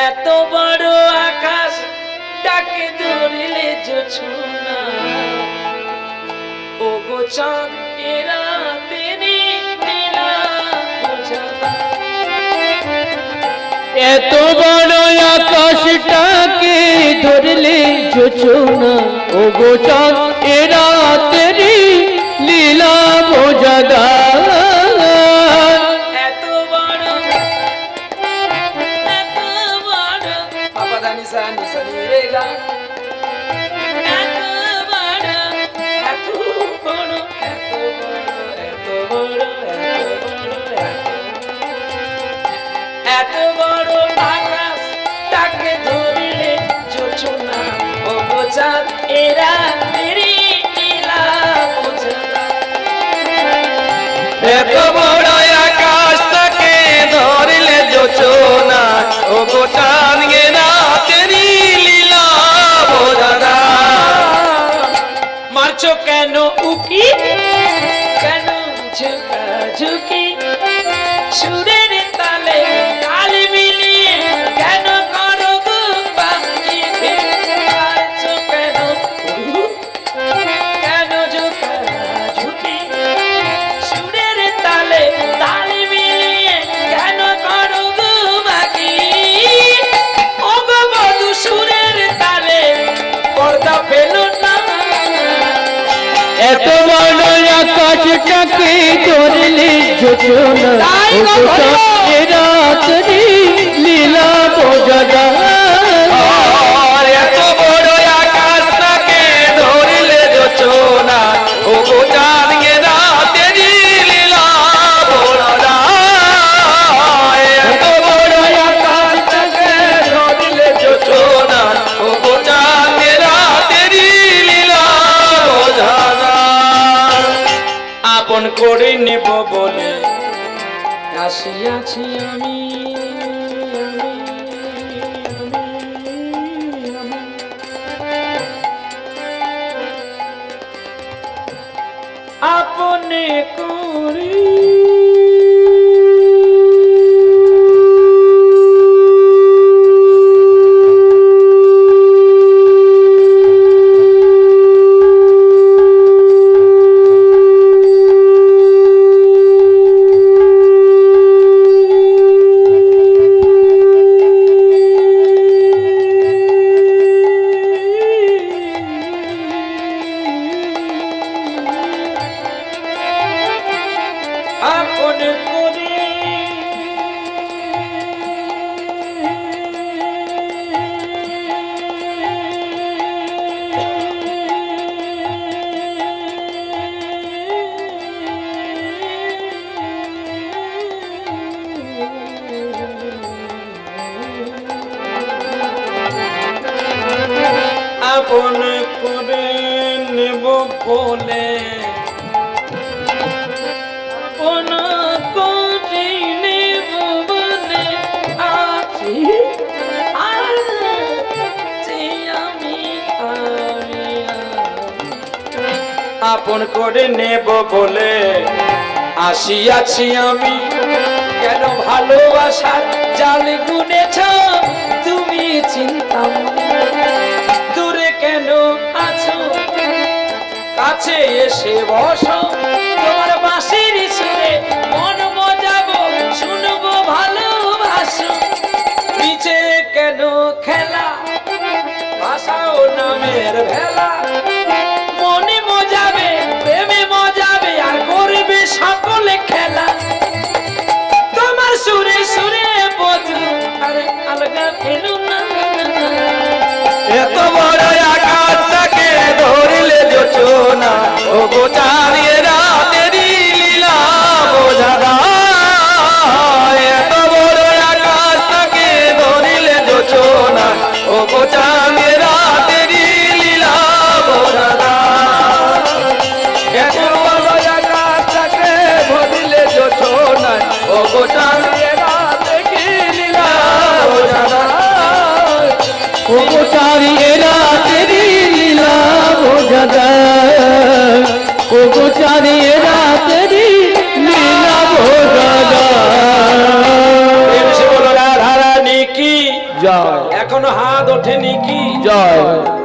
এত বড় আকাশ, ডাকে ধরিলে জোছনা ও গো এত বড় আকাশটাকে ধরলে যোচনা ও গোচাঁদ এরা তেরি লীলা বোঝাদা গা এত বড় আকাশ তাকে ধরিলে জোছনা ও বোঝান এরা এত বড় উকি? কেন ঝুঁকা ঝুঁকি? এত বড় আকাশটাকে ধরলে যোচনা ও গোচাঁদ এরা তেরি লীলা করে নেব বলে। আসিয়াছি আমি আপনি করি আপন করে নেব বলে। আপন করে নেব বলে আসিয়াছি আমি। কেন ভালোবাসার জাল গুনেছ? তুমি চিন্তা দূরে কেন আছো? কাছে এসে বসো। তোমার বাঁশির সুরে মন মজাবো, শুনব, ভালোবাসো। নিচে কেন খেলা? ভাষাও নামের ভেলা। এত বড় আকাশটাকে ধরলে যোচনা ও গোচারিয়ে রাতেরি লীলা বোঝাদা এত বড় আকাশটাকে ধরলে যোচনা ও গোচারিয়ে লীলা বোঝাদা এত বড় ধরলে যোচনা ও গোচারিয়ে কোকোচারি এরা তেরি লীলা বোঝা যায় কোকোচারি এরা তেরি লীলা বোঝা যায় বলো রাধা রানী কি? জয়। এখনও হাত ওঠেনি কি? জয়।